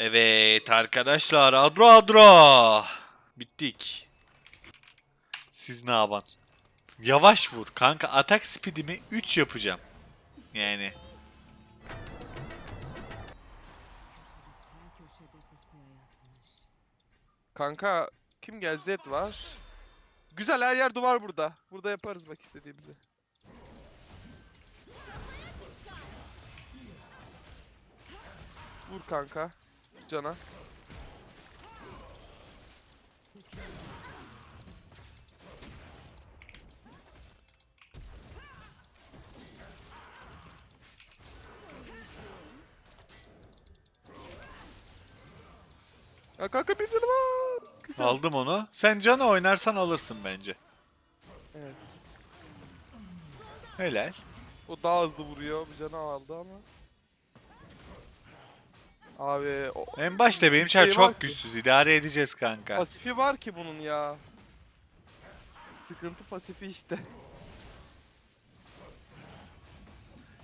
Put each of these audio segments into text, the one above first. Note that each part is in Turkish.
Evet arkadaşlar adro adro. Bittik. Siz ne yapan? Yavaş vur kanka atak speedimi 3 yapacağım. Yani Kanka kim gel Zed var. Güzel her yer duvar burada. Burada yaparız bak istediğimizi. Vur kanka. Cana. Ya kanka canı var. Güzel. aldım onu. Sen cana oynarsan alırsın bence. Evet. Helal. O daha hızlı vuruyor. Bir canı aldı ama. Abi o En başta benim çar şey var çok ki. güçsüz. idare edeceğiz kanka. pasifi var ki bunun ya. Sıkıntı pasifi işte.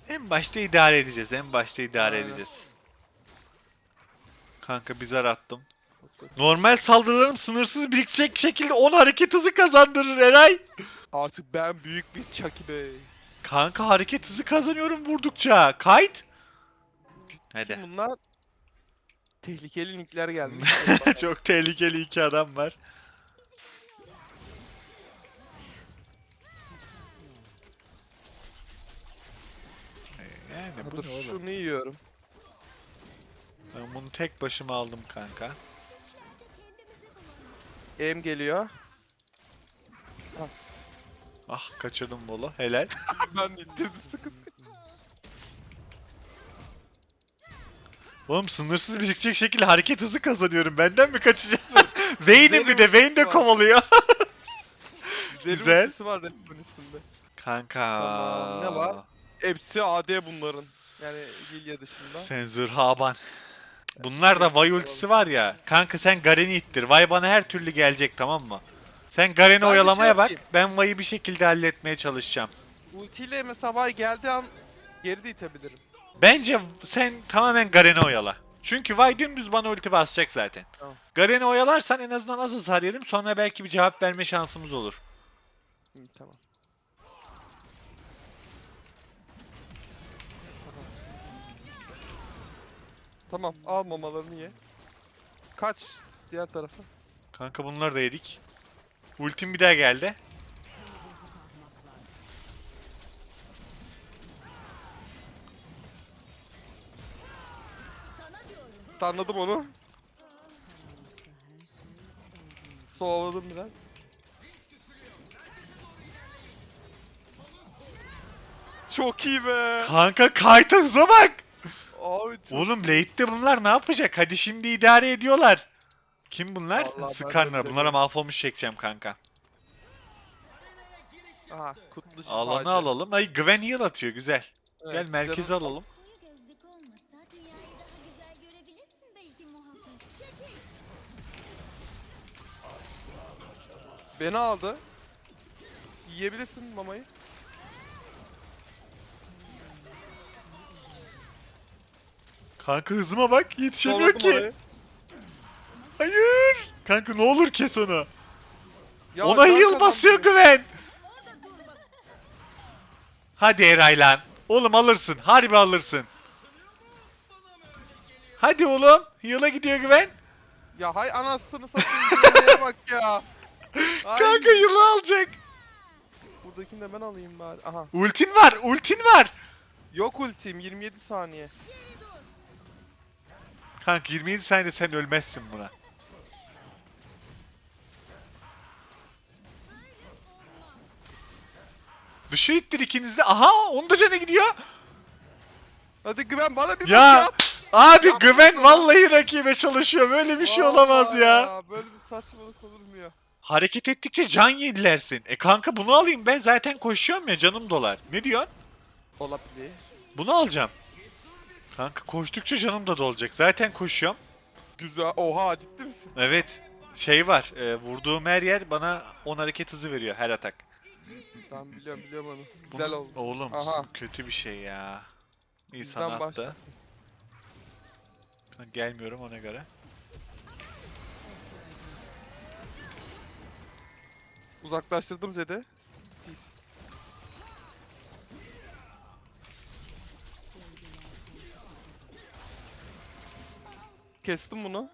En başta idare edeceğiz. En başta idare Aynen. edeceğiz. Kanka bir zar attım. Normal saldırılarım sınırsız birikecek şekilde 10 hareket hızı kazandırır Eray. Artık ben büyük bir Chucky Bey. Kanka hareket hızı kazanıyorum vurdukça. Kayıt. Hadi. Bunlar? Tehlikeli nickler gelmiş. Çok tehlikeli iki adam var. Yani bu Dur ne oğlum? şunu yiyorum. Ben bunu tek başıma aldım kanka. Em geliyor. Ah kaçırdım bolu. Helal. ben ittirdim sıkıntı. Oğlum sınırsız birikecek şekilde hareket hızı kazanıyorum. Benden mi kaçacaksın? Vayne'in bir de Vayne de kovalıyor. Güzel. Güzel. var üstünde. Kanka. Tamam, ne var? Hepsi AD bunların. Yani Lilia dışında. Sen zırhaban. Bunlar da Vay ultisi var ya. Kanka sen Garen'i ittir. Vay bana her türlü gelecek tamam mı? Sen Garen'i de oyalamaya şey bak. yapayım. Ben Vay'ı bir şekilde halletmeye çalışacağım. Ultiyle mesela Vay geldiği an geri de itebilirim. Bence sen tamamen Garen'i oyala. Çünkü Vay dümdüz bana ulti basacak zaten. Tamam. Garen'i oyalarsan en azından az hasar yerim. Sonra belki bir cevap verme şansımız olur. İyi tamam. Tamam al mamalarını ye. Kaç diğer tarafa. Kanka bunları da yedik. Ultim bir daha geldi. Anladım onu. Soğuladım biraz. Çok iyi be. Kanka kayta hıza bak. Abi çok Oğlum late'de bunlar ne yapacak? Hadi şimdi idare ediyorlar. Kim bunlar? Vallahi Skarner. Bunlara mahvolmuş çekeceğim kanka. Aha kutlu Alanı alalım. Ay Gwen heal atıyor güzel. Evet, Gel merkeze canım- alalım. Beni aldı. Yiyebilirsin mamayı. Kanka hızıma bak yetişemiyor Soğladım ki. orayı. Hayır. Kanka ne olur kes onu. Ya Ona can heal basıyor kazandım. Gwen. Hadi Eray lan. Oğlum alırsın. Harbi alırsın. Hadi oğlum. Heal'a gidiyor Gwen. Ya hay anasını satayım bak ya. Kanka heal'ı alacak. Buradakini de ben alayım bari. Aha. Ultin var. Ultin var. Yok ultim 27 saniye. Kanka 27 saniyede sen ölmezsin buna. Dışı ittir ikiniz de. Aha onun da canı gidiyor. Hadi güven bana bir Ya bak abi Yapma Güven ya. vallahi rakibe çalışıyor. Böyle bir şey olamaz Vallahi ya. Böyle bir saçmalık ya? Hareket ettikçe can yedilersin. E kanka bunu alayım ben zaten koşuyorum ya canım dolar. Ne diyorsun? Olabilir. Bunu alacağım. Kanka koştukça canım da dolacak. Zaten koşuyorum. Güzel. Oha ciddi misin? Evet. Şey var. e, vurduğum her yer bana 10 hareket hızı veriyor her atak. Tamam biliyorum biliyorum onu. Güzel oldu. Oğlum Aha. kötü bir şey ya. Bizden sana attı. başla. Gelmiyorum ona göre. Uzaklaştırdım Zed'i. Sis. Kestim bunu.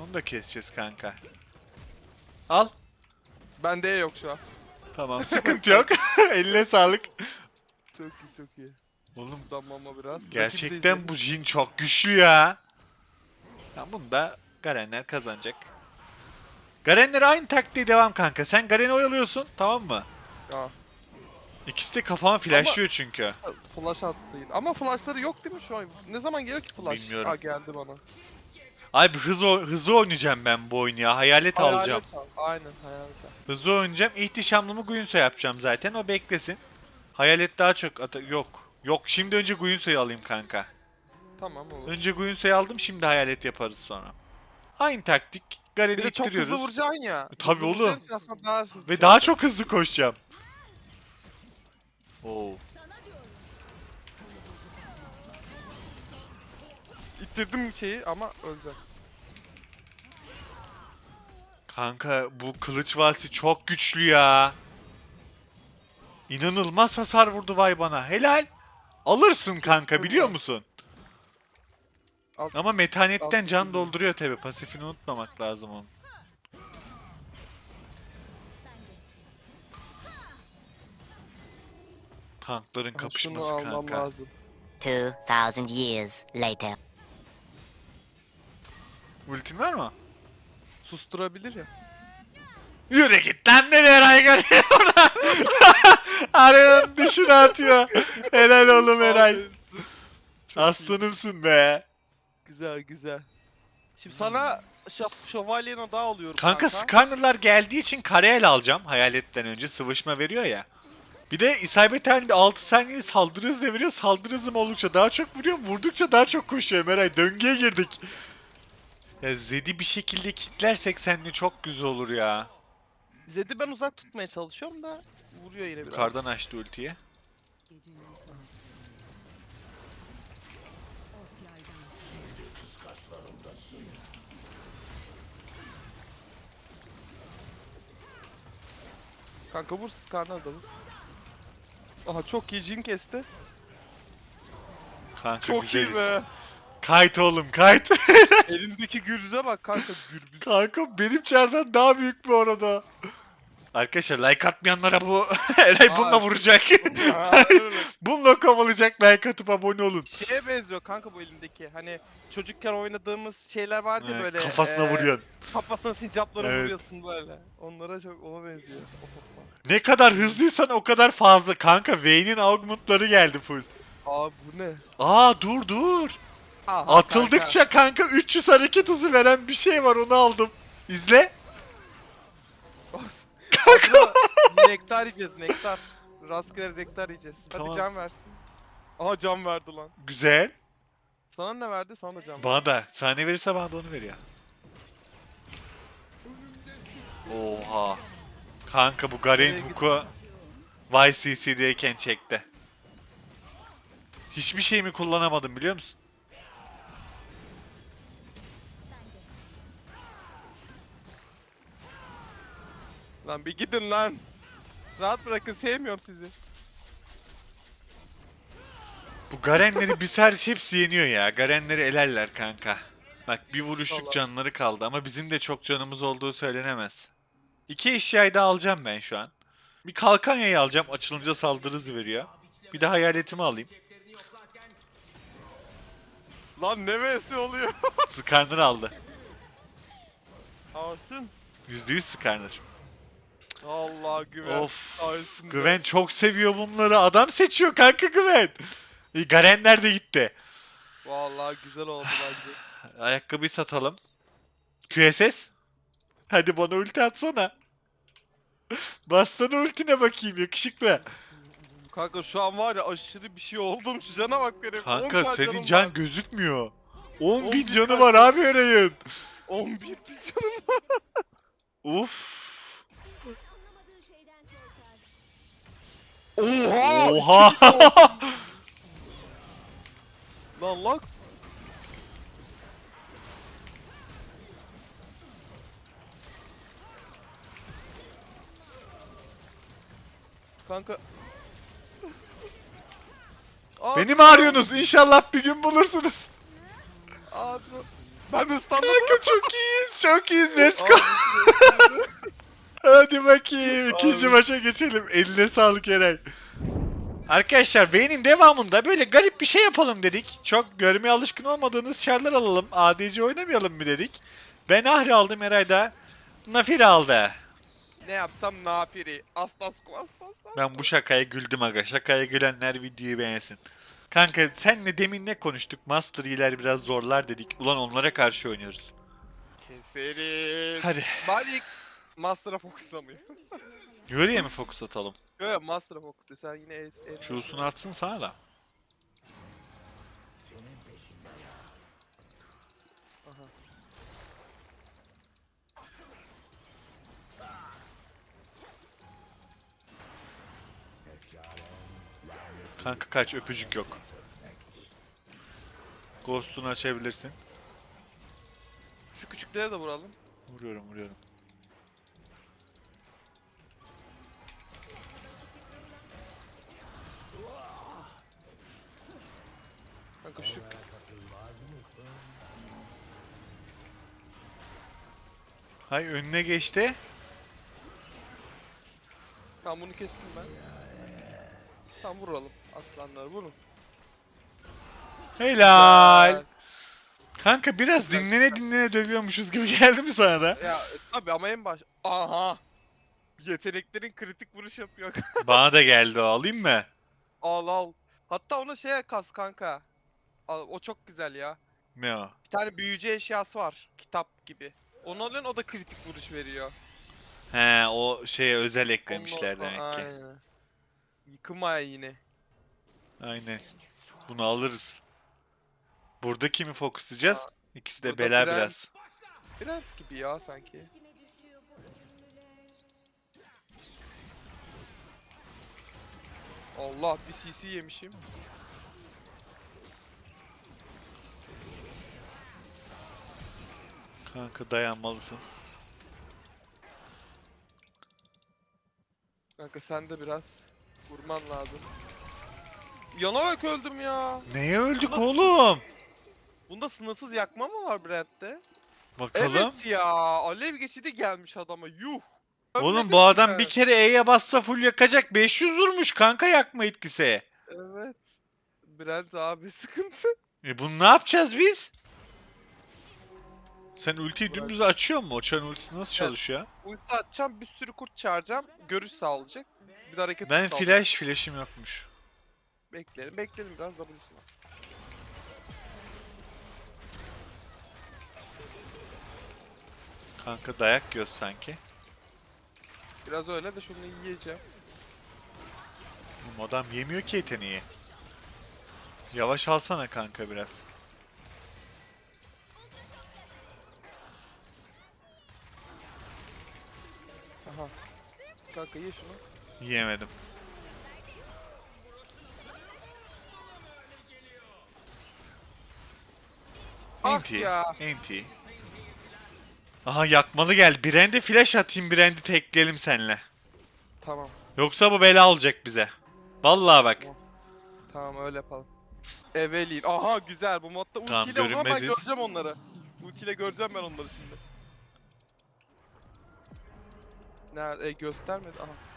Onu da keseceğiz kanka. Al. Bende yok şu an. Tamam sıkıntı yok. Eline sağlık. Çok iyi çok iyi. Oğlum Damlama biraz. gerçekten bu Jin çok güçlü ya. Ya bunu da Garenler kazanacak. Garenler aynı taktiği devam kanka. Sen Garen'i oyalıyorsun tamam mı? Ya, İkisi de kafama flashlıyor çünkü. flash attı. Ama flashları yok değil mi şu an? Ne zaman gelir ki flash? Bilmiyorum. Ha geldi bana. Abi hızlı, hızlı oynayacağım ben bu oyunu ya. Hayalet, alacağım. Hayalet al. Aynen hayalet al. Hızlı oynayacağım. İhtişamlımı Guinsoo yapacağım zaten. O beklesin. Hayalet daha çok ata- yok. Yok şimdi önce Guinsoo'yu alayım kanka. Tamam olur. Önce Guinsoo'yu aldım şimdi hayalet yaparız sonra. Aynı taktik. Bir de çok hızlı vuracaksın ya. Tabii Hızlı oğlum. vuracağın için aslında daha hızlı Ve daha çok hızlı koşacağım. Oo. İttirdim şeyi ama ölecek. Kanka bu kılıç valsi çok güçlü ya. İnanılmaz hasar vurdu vay bana. Helal. Alırsın kanka biliyor musun? Al- Ama metanetten al- can dolduruyor tabi. Pasifini unutmamak lazım onun. Tankların Ama kapışması Şunu almam kanka. lazım. 2,000 years later. Ultin var mı? Susturabilir ya. Yürü git lan nereye Raygan? Arayanın dışına atıyor. Helal oğlum Eray. Aslanımsın be. Güzel güzel. Şimdi sana şaf şövalyenin daha alıyorum Kanka skarnerlar geldiği için kareyel alacağım. Hayaletten önce sıvışma veriyor ya. Bir de isabet halinde 6 saniyede saldırı hızı veriyor. Saldırı hızım oldukça daha çok vuruyor. Vurdukça daha çok koşuyor Meray. Döngüye girdik. Ya Zed'i bir şekilde kitlersek seninle çok güzel olur ya. Zed'i ben uzak tutmaya çalışıyorum da vuruyor yine biraz. Yukarıdan açtı ultiyi. Kanka vur skarner da vur. Aha çok iyi Jin kesti. Kanka Çok güzeliz. iyi be. Kayıt oğlum kayıt. Elindeki gürüze bak kanka gürbüz. Kanka benim çardan daha büyük bu arada. Arkadaşlar like atmayanlara bu Eray bununla Aa. vuracak. Ha, öyle. bununla kovalayacak like atıp abone olun. Şeye benziyor kanka bu elindeki. Hani çocukken oynadığımız şeyler vardı ya Ee, böyle. Kafasına eee, vuruyorsun. Kafasına sincapları Evet. vuruyorsun böyle. Onlara çok ona benziyor. Ne kadar hızlıysan o kadar fazla. Kanka Vayne'in augmentları geldi full. Abi bu ne? Aa dur dur. Aha, Atıldıkça kanka 300 hareket hızı veren bir şey var onu aldım. İzle. Kanka. nektar yiyeceğiz nektar. Rastgele nektar yiyeceğiz. Hadi Tamam. can versin. Aha can verdi lan. Güzel. Sana ne verdi? Sana da can verdi. Bana da. Sahne verirse bana da onu veriyor. Oha. Kanka bu Garen Hook'u YCC'deyken çekti. Hiçbir şey mi kullanamadım biliyor musun? Lan bir gidin lan. Rahat bırakın sevmiyorum sizi. Bu Garenleri biz her hepsi yeniyor ya. Garenleri elerler kanka. Bak bir vuruşluk canları kaldı ama bizim de çok canımız olduğu söylenemez. İki eşyayı da alacağım ben şu an. Bir kalkan yayı alacağım açılınca saldırı hızı veriyor. Bir de hayaletimi alayım. Lan ne vs oluyor? Skarner aldı. Alsın. %100 Skarner. Allah güven. Of. Alsın. Güven çok seviyor bunları. Adam seçiyor kanka Güven. E, Garenler de gitti. Vallahi güzel oldu bence. Ayakkabıyı satalım. QSS. Hadi bana ulti atsana. Bassana ultine bakayım yakışıklı. Kanka şu an var ya aşırı bir şey oldum. Şu cana bak benim. 10 Kanka senin can var. gözükmüyor. 10 bin 11 canı var abi Eray'ın. 11 bin canım var. Uf. Anlamadığı şeyden korkar. Oha! Oha. Lan Lux. Kanka. Aa, Beni mi arıyorsunuz? İnşallah bir gün bulursunuz. Abi. Ben de ıslandım. Kanka çok iyiyiz. Çok iyiyiz. Let's go. Hadi bakayım. ikinci Abi. maça geçelim. Eline sağlık Eray. Arkadaşlar Vayne'in devamında böyle garip bir şey yapalım dedik. Çok görmeye alışkın olmadığınız çarlar alalım. ADC oynamayalım mı dedik. Ben Ahri aldım Eray da Nafir aldı. Ne yapsam nafiri. Aslas aslas. Ben bu şakaya güldüm aga. Şakaya gülenler videoyu beğensin. Kanka senle demin ne konuştuk? Master iyiler biraz zorlar dedik. Ulan onlara karşı oynuyoruz. Keseriz. Hadi. Malik Master'a fokuslamıyor. Yürüye mi fokus atalım? Yok Master'a fokusluyor. Sen yine es, es. Şusunu atsın sana da. Kanka kaç öpücük yok. Ghost'unu açabilirsin. Şu küçüklere de vuralım. Vuruyorum vuruyorum. Kanka şu Hay önüne geçti. Tamam bunu kestim ben. Tamam vuralım. Aslanları vurun. Helal. Kanka biraz dinlene dinlene dövüyormuşuz gibi geldi mi sana da? Ya e, tabi ama en baş... Aha! Yeteneklerin kritik vuruş yapıyor. Bana da geldi o alayım mı? al al. Hatta ona şeye kas kanka. Al, o çok güzel ya. Ne o? Bir tane büyücü eşyası var. Kitap gibi. Onu alın o da kritik vuruş veriyor. He o şeye özel eklemişler demek ki. Aynen. Yıkımaya yine. Aynen. Bunu alırız. Burada kimi fokuslayacağız? İkisi de bela Brand. biraz. Prens gibi ya sanki. Allah bir CC yemişim. Kanka dayanmalısın. Kanka sen de biraz vurman lazım. Yanarak öldüm ya. Neye öldük Nasıl- oğlum? Bunda sınırsız yakma mı var Brent'te? Bakalım. Evet ya. Alev geçidi gelmiş adama. Yuh. Oğlum Ölmedi bu adam bir kere E'ye bassa full yakacak. 500 vurmuş kanka yakma etkisi. Evet. Brent abi sıkıntı. E bunu ne yapacağız biz? Sen ultiyi dümdüz açıyor mu? O çan ultisi nasıl çalışıyor? Ulti atacağım bir sürü kurt çağıracağım. Görüş sağlayacak. Bir de hareket Ben flash, flash'im yokmuş. Bekleyelim bekleyelim biraz W'suna. Kanka dayak yiyoruz sanki. Biraz öyle de şunu yiyeceğim. Oğlum adam yemiyor ki yeteneği. Yavaş alsana kanka biraz. Aha. Kanka ye şunu. Yiyemedim. Ah Enti. ya. Enti. Aha yakmalı gel. Brand'e flash atayım Brand'i tekleyelim senle. Tamam. Yoksa bu bela olacak bize. Vallahi bak. Tamam öyle yapalım. Evelyn. Aha güzel bu modda Tamam, ultiyle vururum ben görünmeziz. göreceğim onları. Ultiyle göreceğim ben onları şimdi. Nerede? E, göstermedi. Aha.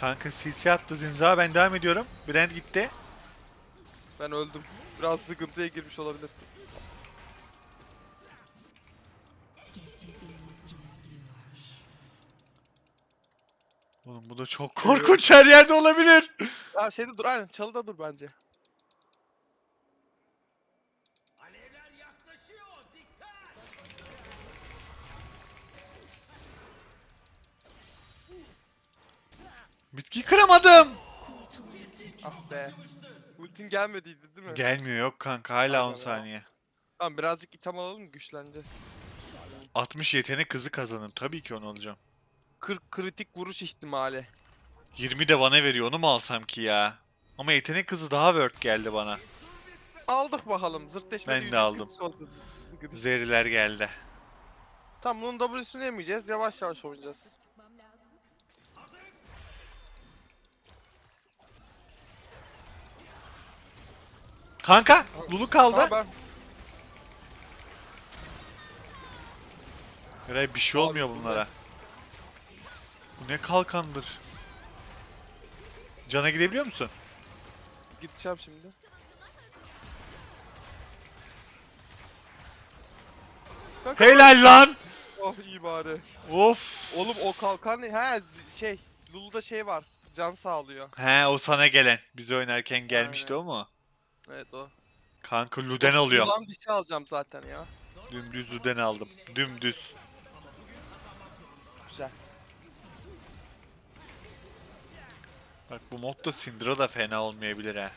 Kanka CC attı Zinza ben devam ediyorum. Brand gitti. Ben öldüm. Biraz sıkıntıya girmiş olabilirsin. Oğlum bu da çok korkunç her yerde olabilir. Aa şeyde dur aynen çalıda dur bence. Bitki kıramadım. Ah be. Ultin gelmediydi değil mi? Gelmiyor yok kanka hala 10 Aynen, saniye. Tamam birazcık item alalım güçleneceğiz. 60 yetenek kızı kazanırım. Tabii ki onu alacağım. 40 kritik vuruş ihtimali. 20 de bana veriyor onu mu alsam ki ya? Ama yetenek kızı daha worth geldi bana. Aldık bakalım. Zırtleşmede Ben de aldım. olacağız. Zeriler geldi. Tamam bunun W'sunu yemeyeceğiz. Yavaş yavaş oynayacağız. Kanka Lulu kaldı. Ha, ben Eray bir şey olmuyor bu bunlara. Bu ne kalkandır. Cana gidebiliyor musun? gideceğim şimdi. Kanka, Helal lan! Oh iyi bari. Of. Oğlum o kalkan? He şey. Lulu'da şey var. Can sağlıyor. He o sana gelen. Biz oynarken gelmişti Aynen. o mu? Evet o. Kanka Luden alıyorum. Yılan dişi alacağım zaten ya. Dümdüz Luden aldım. Dümdüz. Güzel. Bak bu modda Syndra da fena olmayabilir ha.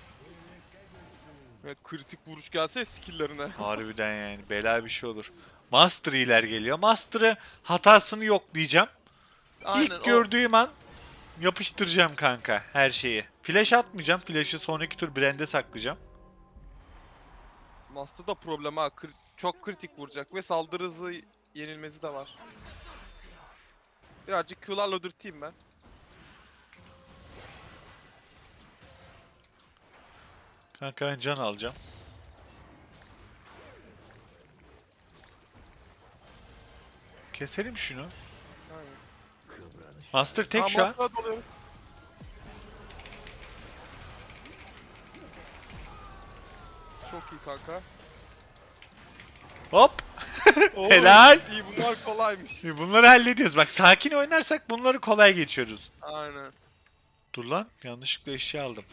Evet, kritik vuruş gelse skill'lerine. Harbiden yani bela bir şey olur. Master iler geliyor. Master'ı hatasını yok diyeceğim. Aynen İlk o- gördüğüm an yapıştıracağım kanka her şeyi. Flash atmayacağım. Flash'ı sonraki tur Brand'e saklayacağım. Master da problem ha. Kri- çok kritik vuracak ve saldırı hızı yenilmesi de var. Birazcık Q'larla dürteyim ben. Kanka can alacağım. Keselim şunu. Aynen. Master tek Tamam, şu an. Dalıyorum. Çok iyi kanka. Hop. Oo, Helal. İyi bunlar kolaymış. Bunları hallediyoruz. Bak sakin oynarsak bunları kolay geçiyoruz. Aynen. Dur lan yanlışlıkla eşya aldım.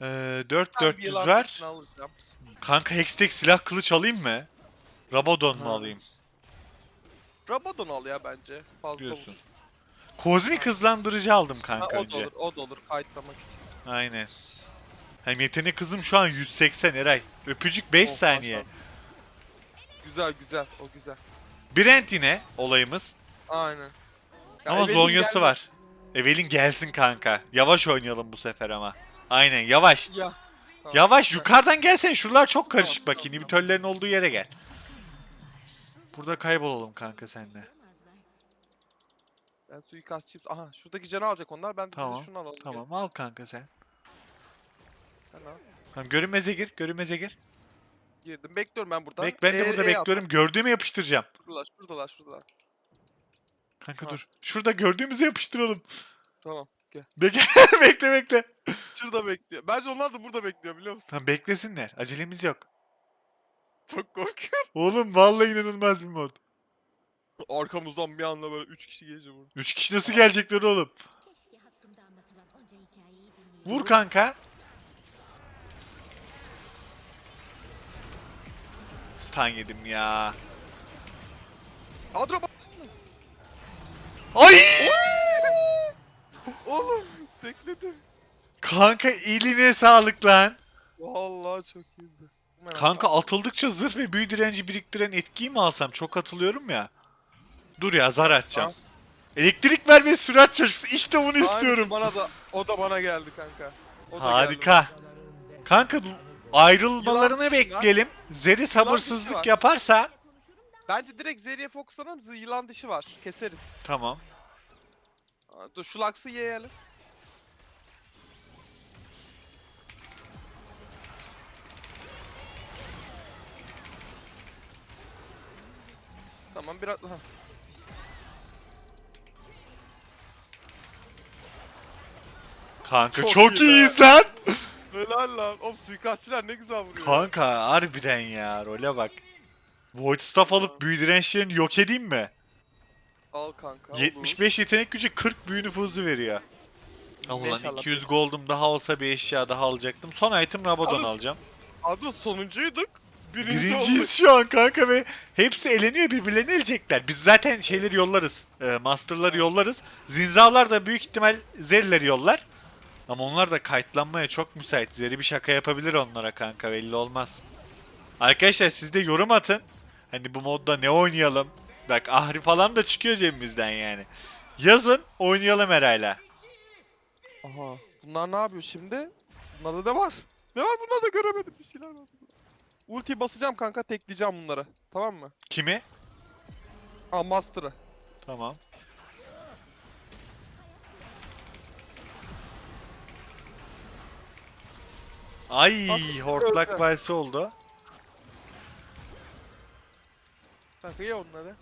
Ee, 4 Ben bir 400 yılan var. dişini alacağım. Kanka Hextech silah kılıç alayım mı? Rabadon mu Ha. alayım? Rabadon al ya bence. Fazla Diyorsun. olur. Kozmik hızlandırıcı aldım Ha, kanka o da önce. olur, o da olur. Kayıtlamak için. Aynen. Hem yetenek hızım şu an 180 Eray. Öpücük 5 Oh, saniye. maşallah. Güzel güzel, o güzel. Brent yine olayımız. Aynen. Ya ama Evelyn Zonya'sı var. Evelyn gelsin kanka. Yavaş oynayalım bu sefer ama. Aynen yavaş. Ya. Tamam, Yavaş yukarıdan gelsen şuralar çok karışık Tamam, bak. İnhibitörlerin olduğu yere gel. Burada kaybolalım kanka senle. Ben suikastçıyım. Aha şuradaki canı alacak onlar. Ben de Tamam, şunu alalım. Gel, Tamam al kanka sen. Tamam görünmeze gir. Görünmeze gir. Girdim. Bekliyorum ben burada. Bek ben de E, burada E bekliyorum. Gördüğümü yapıştıracağım. Şuradalar, şuradalar, şuradalar. Kanka Ha. dur. Şurada gördüğümüzü yapıştıralım. Tamam. Gel. Bekle bekle bekle. Şurada bekliyor. Bence onlar da burada bekliyor biliyor musun? Tamam beklesinler. Acelemiz yok. Çok korkuyorum. Oğlum vallahi inanılmaz bir mod. Arkamızdan bir anda böyle 3 kişi gelecek burada. Üç kişi nasıl gelecekler oğlum? Keşke hakkımda anlatılan onca hikayeyi dinleyebilsem. Vur kanka. Stun yedim ya. Adro. Ay! Oğlum tekledim. Kanka eline sağlık lan. Vallahi çok iyiydi. Kanka atıldıkça zırh ve büyü direnci biriktiren etkiyi mi alsam? Çok atılıyorum ya. Dur ya zar atacağım. Al. Elektrik ver ve sürat coşkusu. İşte bunu Aynısı istiyorum. Bana da o da bana geldi kanka. O da Harika. Kanka ayrılmalarını Yılan dişi var. bekleyelim. Zeri var. sabırsızlık yaparsa Bence direkt Zeri'ye fokuslanalım. zı- Yılan dişi var. Keseriz. tamam. Aa, Dur şu laksı yiyelim. Tamam biraz... Ha. Kanka çok, Çok iyi iyiyiz lan. Helal lan. Oğlum suikastçiler ne güzel vuruyor. Kanka harbiden ya role bak. Void Staff alıp büyü dirençlerini yok edeyim mi? Al kanka. olur. 75 yetenek gücü 40 büyü nüfuzu veriyor. Ah ulan Maşallah. 200 gold'um daha olsa bir eşya daha alacaktım. Son item Rabadon Abi, alacağım. Adı sonuncuyduk. Birinci Birinciyiz olduk. şu an kanka ve hepsi eleniyor birbirlerini elecekler. Biz zaten şeyleri yollarız. E, master'ları yollarız. Zinzavlar da büyük ihtimal Zeri'leri yollar. Ama onlar da kayıtlanmaya çok müsait. Zeri bir şaka yapabilir onlara kanka belli olmaz. Arkadaşlar siz de yorum atın. Hani bu modda ne oynayalım? Bak Ahri falan da çıkıyor cebimizden yani. Yazın oynayalım herhalde. Aha. Bunlar ne yapıyor şimdi? Bunlarda ne var? Ne var bunlarda da göremedim bir şeyler var. Ulti basacağım kanka tekleyeceğim bunları. Tamam mı? Kimi? Aa Master'ı. Tamam. Ay At- hortlak öldü. valsi oldu. Ye onları.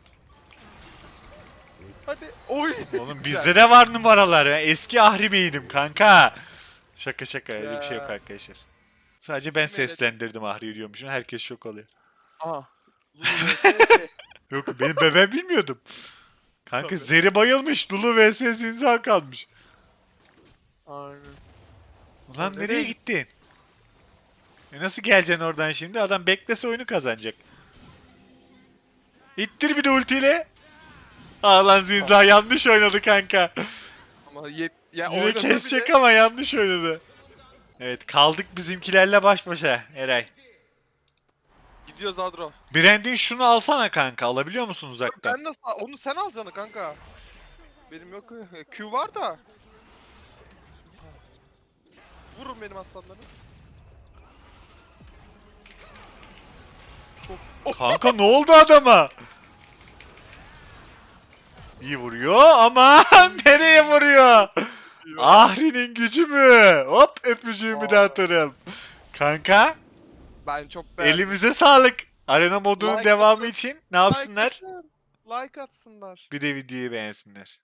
Hadi. Oy. Oğlum Güzel. bizde de var numaralar ya. Eski Ahri Bey'dim kanka. Şaka şaka öyle bir şey yok Ya. arkadaşlar. Sadece ben Yemin ederim. seslendirdim Ahri'yi diyormuşum. Herkes şok oluyor. Aha. Yok benim bebeğim bilmiyordum. Kanka Tabii. Zeri bayılmış. Lulu vs Zinzar kalmış. Aynen. Ulan nereye nereye gittin? E nasıl geleceksin oradan şimdi? Adam beklese oyunu kazanacak. İttir bir de ultiyle. Aa lan Zinzar yanlış oynadı kanka. Ama yet ya Yine kesecek bile- ama yanlış oynadı. Evet kaldık bizimkilerle baş başa Eray. Gidiyoruz Adro. Brandin şunu alsana kanka. Alabiliyor musun uzaktan? Ben nasıl onu sen alacaksın kanka. Benim yok. Q var da. Vurun benim aslanlarım. Çok. Kanka ne oldu adama? İyi vuruyor ama nereye vuruyor? Ahri'nin gücü mü? Hop öpücüğümü de atarım. Kanka Ben çok beğendim. elimize sağlık. Arena modunun Like devamı atın. için ne yapsınlar? Like atsınlar. Bir de videoyu beğensinler.